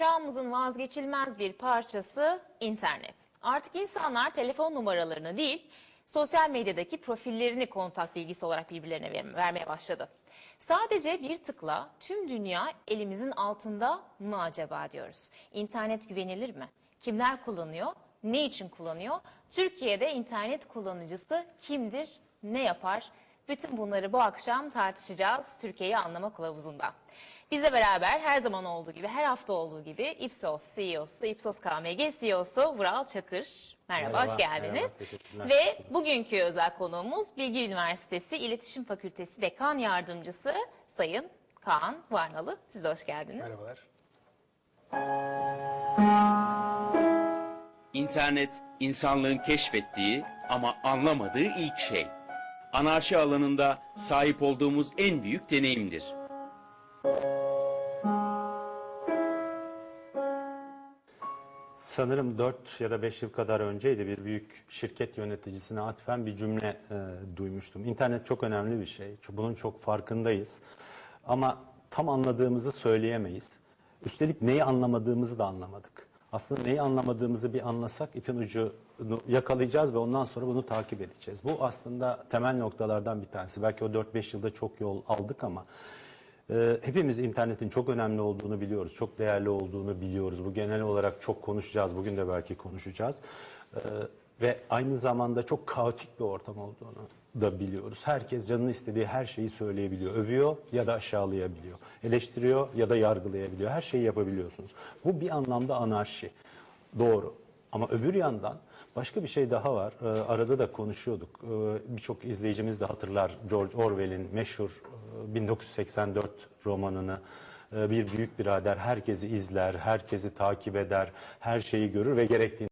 Hayatımızın vazgeçilmez bir parçası internet. Artık insanlar telefon numaralarını değil, sosyal medyadaki profillerini kontak bilgisi olarak birbirlerine ver- vermeye başladı. Sadece bir tıkla tüm dünya elimizin altında mı acaba diyoruz. İnternet güvenilir mi? Kimler kullanıyor? Ne için kullanıyor? Türkiye'de internet kullanıcısı kimdir? Ne yapar? Bütün bunları bu akşam tartışacağız Türkiye'yi anlama kılavuzunda. Bizle beraber her zaman olduğu gibi, her hafta olduğu gibi Ipsos CEO'su, Ipsos KMG CEO'su Vural Çakır. Merhaba, Merhaba, hoş geldiniz. merhaba. Ve bugünkü özel konuğumuz Bilgi Üniversitesi İletişim Fakültesi Dekan Yardımcısı Sayın Kaan Varnalı. Siz de hoş geldiniz. Merhabalar. İnternet, insanlığın keşfettiği ama anlamadığı ilk şey. Anarşi alanında sahip olduğumuz en büyük deneyimdir. Sanırım 4 ya da 5 yıl kadar önceydi bir büyük şirket yöneticisine atfen bir cümle e, duymuştum. İnternet çok önemli bir şey. Bunun çok farkındayız. Ama tam anladığımızı söyleyemeyiz. Üstelik neyi anlamadığımızı da anlamadık. Aslında neyi anlamadığımızı bir anlasak ipin ucunu yakalayacağız ve ondan sonra bunu takip edeceğiz. Bu aslında temel noktalardan bir tanesi. Belki o 4-5 yılda çok yol aldık ama Ee, hepimiz internetin çok önemli olduğunu biliyoruz, çok değerli olduğunu biliyoruz. Bu genel olarak çok konuşacağız, bugün de belki konuşacağız. Ee, ve aynı zamanda çok kaotik bir ortam olduğunu da biliyoruz. Herkes canını istediği her şeyi söyleyebiliyor. Övüyor ya da aşağılayabiliyor. Eleştiriyor ya da yargılayabiliyor. Her şeyi yapabiliyorsunuz. Bu bir anlamda anarşi. Doğru. Ama öbür yandan başka bir şey daha var. Ee, arada da konuşuyorduk. Ee, Birçok izleyicimiz de hatırlar George Orwell'in meşhur e, 1984 romanını. Ee, Bir büyük birader herkesi izler, herkesi takip eder, her şeyi görür ve gerektiğinde